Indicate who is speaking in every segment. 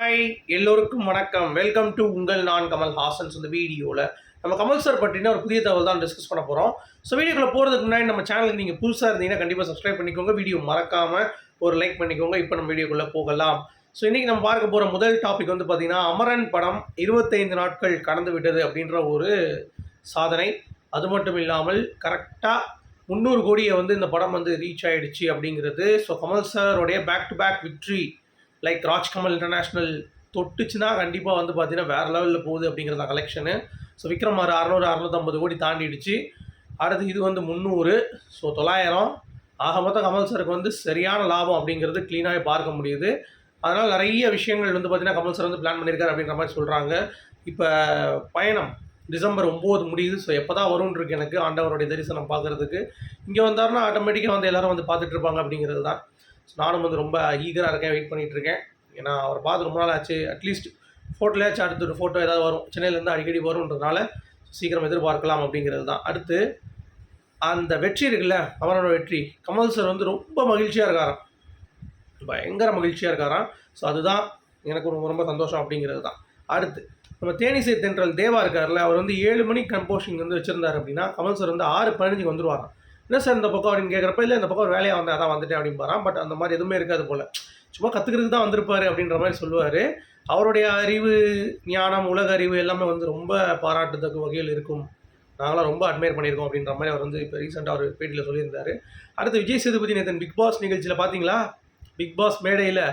Speaker 1: Hi எல்லோருக்கும் வணக்கம். Welcome to உங்கள் நான் கமல் ஹாசன்ஸ் இந்த வீடியோவில் நம்ம கமல் சார் பற்றின ஒரு புதிய தகவல் தான் டிஸ்கஸ் பண்ண போகிறோம் ஸோ வீடியோக்குள்ள போகிறதுக்கு முன்னாடி நம்ம சேனலுக்கு நீங்கள் புதுசாக இருந்தீங்கன்னா கண்டிப்பாக சப்ஸ்கிரைப் பண்ணிக்கோங்க. வீடியோ மறக்காமல் ஒரு லைக் பண்ணிக்கோங்க. இப்போ நம்ம வீடியோக்குள்ளே போகலாம். ஸோ இன்றைக்கி நம்ம பார்க்க போகிற முதல் டாபிக் வந்து பார்த்திங்கன்னா அமரன் படம் இருபத்தைந்து நாட்கள் கடந்து விட்டது அப்படின்ற ஒரு சாதனை. அது மட்டும் இல்லாமல் கரெக்டாக முந்நூறு கோடியை வந்து இந்த படம் வந்து ரீச் ஆகிடுச்சு அப்படிங்கிறது. So Kamal சாரோடைய back to back victory like Rajkamal international தொட்டுச்சுன்னா கண்டிப்பாக வந்து பார்த்தீங்கன்னா வேறு லெவலில் போகுது அப்படிங்கிறத கலெக்ஷனு ஸோ விக்ரம் ஆறு அறநூறு அறநூற்றம்பது கோடி தாண்டிடுச்சு. அடுத்து இது வந்து முந்நூறு. ஸோ தொள்ளாயிரம். ஆக மொத்தம் கமல் சருக்கு வந்து சரியான லாபம் அப்படிங்கிறது க்ளீனாகவே பார்க்க முடியுது. அதனால் நிறைய விஷயங்கள் வந்து பார்த்தீங்கன்னா கமல் சார் வந்து பிளான் பண்ணியிருக்காரு அப்படின்ற மாதிரி சொல்கிறாங்க இப்போ பயணம் டிசம்பர் ஒம்பது முடியுது. ஸோ எப்போ தான் வரும்னு இருக்கு எனக்கு ஆண்டவருடைய தரிசனம் பார்க்குறதுக்கு இங்கே வந்தாருன்னா ஆட்டோமேட்டிக்காக வந்து எல்லோரும் வந்து பார்த்துட்ருப்பாங்க அப்படிங்கிறது தான். நானும் வந்து ரொம்ப ஈகராக இருக்கேன் வெயிட் பண்ணிட்டு இருக்கேன் ஏன்னா அவரை பார்த்து ரொம்ப நாள் ஆச்சு. அட்லீஸ்ட் ஃபோட்டோலேயாச்சும் அடுத்த ஒரு ஃபோட்டோ ஏதாவது வரும். சென்னையிலேருந்து அடிக்கடி வரும்ன்றதுனால சீக்கிரம் எதிர்பார்க்கலாம் அப்படிங்கிறது தான். அடுத்து அந்த வெற்றி இருக்குல்ல அவரோட வெற்றி. கமல் சார் வந்து ரொம்ப மகிழ்ச்சியாக இருக்காராம். பயங்கர மகிழ்ச்சியாக இருக்காராம். ஸோ அதுதான் எனக்கு ரொம்ப ரொம்ப சந்தோஷம் அப்படிங்கிறது தான். அடுத்து நம்ம தேனிசை தென்றல் தேவா இருக்கார்ல அவர் வந்து ஏழு மணிக்கு கம்போஷிங் வந்து வச்சுருந்தார் அப்படின்னா கமல் சார் வந்து ஆறு பதினஞ்சுக்கு வந்துருவாராம். என்ன சார் இந்த பக்கம் அப்படின்னு கேட்குறப்ப இல்லை இந்த பக்கம் ஒரு வேலையாக வந்தேன் அதான் வந்துட்டேன் அப்படின்பாராம் பட் அந்த மாதிரி எதுவுமே இருக்காது போல். சும்மா கற்றுக்கிறதுக்கு தான் வந்திருப்பாரு அப்படின்ற மாதிரி சொல்லுவார். அவருடைய அறிவு ஞானம் உலக அறிவு எல்லாமே வந்து ரொம்ப பாராட்டுத்தக்க வகையில் இருக்கும். நாங்களாம் ரொம்ப அட்மையர் பண்ணியிருக்கோம் அப்படின்ற மாதிரி அவர் வந்து இப்போ ரீசெண்டாக ஒரு பேட்டியில் சொல்லியிருந்தார். அடுத்து விஜய் சேதுபதி நேத்தன் பிக் பாஸ் நிகழ்ச்சியில் பார்த்தீங்களா பிக் பாஸ் மேடையில்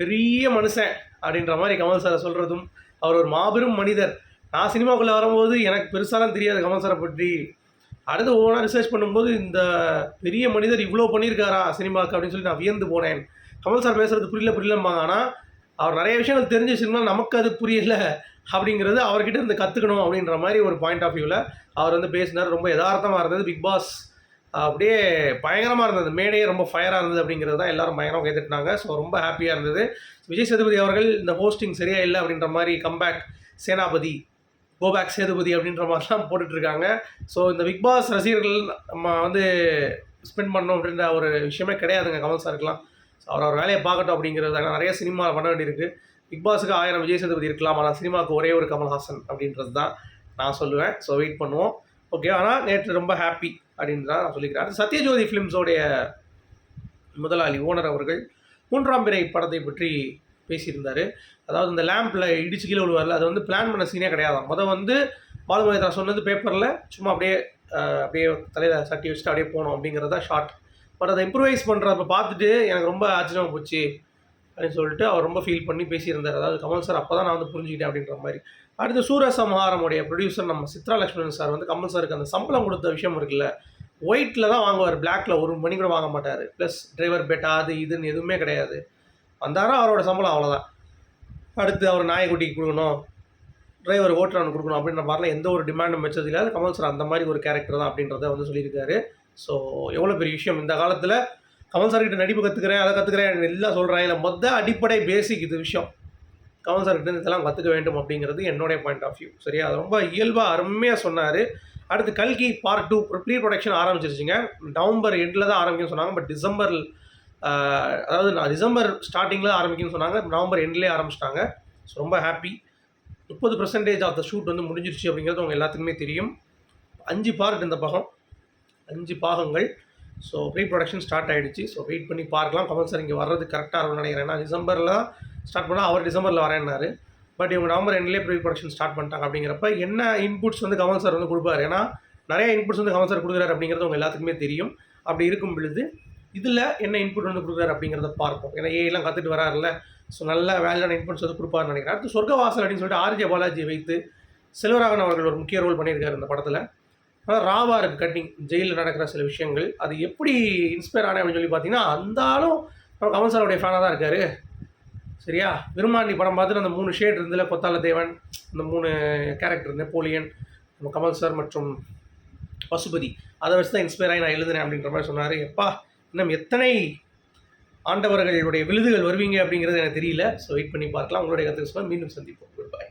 Speaker 1: பெரிய மனுஷன் அப்படின்ற மாதிரி கமல் சாரை சொல்கிறதும் அவர் ஒரு மாபெரும் மனிதர். நான் சினிமாக்குள்ளே வரும்போது எனக்கு பெருசாலாம் தெரியாது கமல் சாரை பற்றி. அடுத்து ஒவ்வொன்றா ரிசர்ச் பண்ணும்போது இந்த பெரிய மனிதர் இவ்வளோ பண்ணியிருக்காரா சினிமாவுக்கு அப்படின்னு சொல்லி நான் வியந்து போனேன். கமல் சார் பேசுறது புரியல புரியலம்பாங்க. ஆனால் அவர் நிறைய விஷயங்கள் தெரிஞ்ச சினிமா நமக்கு அது புரியல அப்படிங்கிறது அவர்கிட்ட இருந்து கற்றுக்கணும் அப்படின்ற மாதிரி ஒரு பாயிண்ட் ஆஃப் வியூவில் அவர் வந்து பேசினார். ரொம்ப யதார்த்தமாக இருந்தது. பிக் பாஸ் அப்படியே பயங்கரமாக இருந்தது. மேடையே ரொம்ப ஃபயராக இருந்தது அப்படிங்கிறது தான் எல்லாரும் பயங்கரமாக கேட்டுட்டாங்க ஸோ ரொம்ப ஹாப்பியாக இருந்தது. விஜய் சேதுபதி அவர்கள் இந்த ஹோஸ்டிங் சரியாக இல்லை அப்படின்ற மாதிரி கம்பேக் சேனாபதி கோபேக் சேதுபதி அப்படின்ற மாதிரிலாம் போட்டுட்ருக்காங்க. ஸோ இந்த பிக் பாஸ் ரசிகர்கள் நம்ம வந்து ஸ்பெண்ட் பண்ணோம் அப்படின்ற ஒரு விஷயமே கிடையாதுங்க கமல் சாருக்கெலாம் ஸோ அவர் அவர் வேலையை பார்க்கட்டும் அப்படிங்கிறது நிறைய சினிமா பண்ண வேண்டியிருக்கு. பிக் பாஸுக்கு ஆயிரம் விஜய் சேதுபதி இருக்கலாம். ஆனால் சினிமாவுக்கு ஒரே ஒரு கமல்ஹாசன் அப்படின்றது தான் நான் சொல்லுவேன். ஸோ வெயிட் பண்ணுவோம். ஓகே ஆனால் நேற்று ரொம்ப ஹாப்பி அப்படின்னு தான் நான் சொல்லிக்கிறேன். அது சத்யஜோதி ஃபிலிம்ஸோடைய முதலாளி ஓனர் அவர்கள் மூன்றாம் பிறை படத்தை பற்றி பேசியிருந்தார். அதாவது இந்த லேம்பில் இடிச்சு கீழே விழுவார்ல அது வந்து பிளான் பண்ண சீனே கிடையாது மொதல் வந்து பாலுமதிரா சொன்னது பேப்பரில் சும்மா அப்படியே அப்படியே தலையில் சட்டி வச்சுட்டு அப்படியே போகணும் அப்படிங்கிறதா ஷார்ட் பட் அதை இம்ப்ரூவைஸ் பண்ணுறப்ப பார்த்துட்டு எனக்கு ரொம்ப ஆச்சரியமாக போச்சு அப்படின்னு சொல்லிட்டு அவர் ரொம்ப ஃபீல் பண்ணி பேசியிருந்தார். அதாவது கமல் சார் அப்போ தான் நான் வந்து புரிஞ்சுக்கிட்டேன் அப்படின்ற மாதிரி. அடுத்து சூரசம்ஹாரமுடைய ப்ரொடியூசர் நம்ம சித்ரா லட்சுமணன் சார் வந்து கமல் சாருக்கு அந்த சம்பளம் கொடுத்த விஷயம் இருக்குல்ல ஒயிட்டில் தான் வாங்குவார் பிளாக்ல ஒரு மணி கூட வாங்க மாட்டார். ப்ளஸ் டிரைவர் பெட்டா அது இதுன்னு எதுவுமே கிடையாது. வந்தாரோ அவரோட சம்பளம் அவ்வளோதான் அடுத்து அவர் நாய்க்குட்டிக்கு கொடுக்கணும் டிரைவர் ஓட்டுறவனுக்கு கொடுக்கணும் அப்படின்ற மாதிரிலாம் எந்த ஒரு டிமாண்டும் வச்சது இல்லாத கமல் சார் அந்த மாதிரி ஒரு கேரக்டர் தான் அப்படின்றத வந்து சொல்லியிருக்காரு. ஸோ எவ்வளோ பெரிய விஷயம். இந்த காலத்தில் கமல் சார் கிட்ட நடிப்பு கற்றுக்கிறேன் அதை கற்றுக்கிறேன் எல்லாம் சொல்கிறேன் இல்லை மொத்த அடிப்படை பேசிக் இது விஷயம். கமல் சார்கிட்ட இதெல்லாம் கற்றுக்க வேண்டும் அப்படிங்கிறது என்னுடைய பாயிண்ட் ஆஃப் வியூ சரியா? அது ரொம்ப இயல்பாக அருமையாக சொன்னார். அடுத்து கல்கி பார்ட் டூ ப்ரீ ப்ரொடக்ஷன் ஆரம்பிச்சிருச்சுங்க. நவம்பர் எண்டில் தான் ஆரம்பிக்கும்னு சொன்னாங்க. பட் டிசம்பர் அதாவது நான் டிசம்பர் ஸ்டார்டிங்கில் ஆரம்பிக்கும்னு சொன்னாங்க. நவம்பர் எண்ட்லேயே ஆரம்பிச்சிட்டாங்க. ஸோ ரொம்ப ஹாப்பி முப்பது பர்சன்டேஜ் ஆஃப் த ஷூட் வந்து முடிஞ்சிருச்சு அப்படிங்கிறது உங்கள் எல்லாத்துக்குமே தெரியும். அஞ்சு பார்ட் இந்த பாகம். அஞ்சு பாகங்கள். ஸோ ப்ரீ ப்ரொடக்ஷன் ஸ்டார்ட் ஆகிடுச்சு ஸோ வெயிட் பண்ணி பார்க்கலாம். கமல் சார் இங்கே வர்றது கரெக்டாக இருக்கும்னு நினைக்கிறேன். ஏன்னா டிசம்பரில் ஸ்டார்ட் பண்ணால் அவர் டிசம்பரில் வரேன்னாரு. பட் இவங்க நவம்பர் எண்ட்லேயே ப்ரீ ப்ரொடக்ஷன் ஸ்டார்ட் பண்ணிட்டாங்க அப்படிங்கிறப்ப என்ன இன்புட்ஸ் வந்து கமல் சார் வந்து கொடுப்பாரு? ஏன்னா நிறைய இன்புட்ஸ் வந்து கமல் சார் கொடுக்குறாரு அப்படிங்கிறது உங்கள் எல்லாத்துக்குமே தெரியும். அப்படி இருக்கும் பொழுது இதில் என்ன இன்புட் வந்து கொடுக்குறாரு அப்படிங்கிறத பார்ப்போம். ஏன்னா ஏலாம் கற்றுட்டு வராருல்ல. ஸோ நல்ல வேலையான இன்புட்ஸ் வந்து கொடுப்பாருன்னு நினைக்கிறேன். அடுத்து சொர்க்கவாசல் அப்படின்னு சொல்லிட்டு ஆர்ஜே பாலாஜி வைத்து செல்வராகவன் அவர்கள் ஒரு முக்கிய ரோல் பண்ணியிருக்காரு இந்த படத்தில். ஆனால் ராவா இருக்கு கட்டிங் ஜெயிலில் நடக்கிற சில விஷயங்கள் அது எப்படி இன்ஸ்பயர் ஆனேன் அப்படின்னு சொல்லி பார்த்தீங்கன்னா அந்தாலும் நம்ம கமல் சாரோடைய ஃபேனாக தான் இருக்காரு. சரியா? விரும்மாண்டி படம் பார்த்துட்டு அந்த மூணு ஷேட் இருந்ததில்ல கொத்தால தேவன் இந்த மூணு கேரக்டர் நெப்போலியன் நம்ம கமல் சார் மற்றும் பசுபதி. அதை வச்சு தான் இன்ஸ்பயர் ஆகி நான் எழுதுனேன் அப்படின்ற மாதிரி சொன்னார். எப்பா இன்னும் எத்தனை ஆண்டவர்களுடைய விழுதுகள் வருவீங்க அப்படிங்கிறது எனக்கு தெரியல. ஸோ வெயிட் பண்ணி பார்க்கலாம். உங்களுடைய கருத்துக்கு சொல்ல மீண்டும் சந்திப்போம். Good bye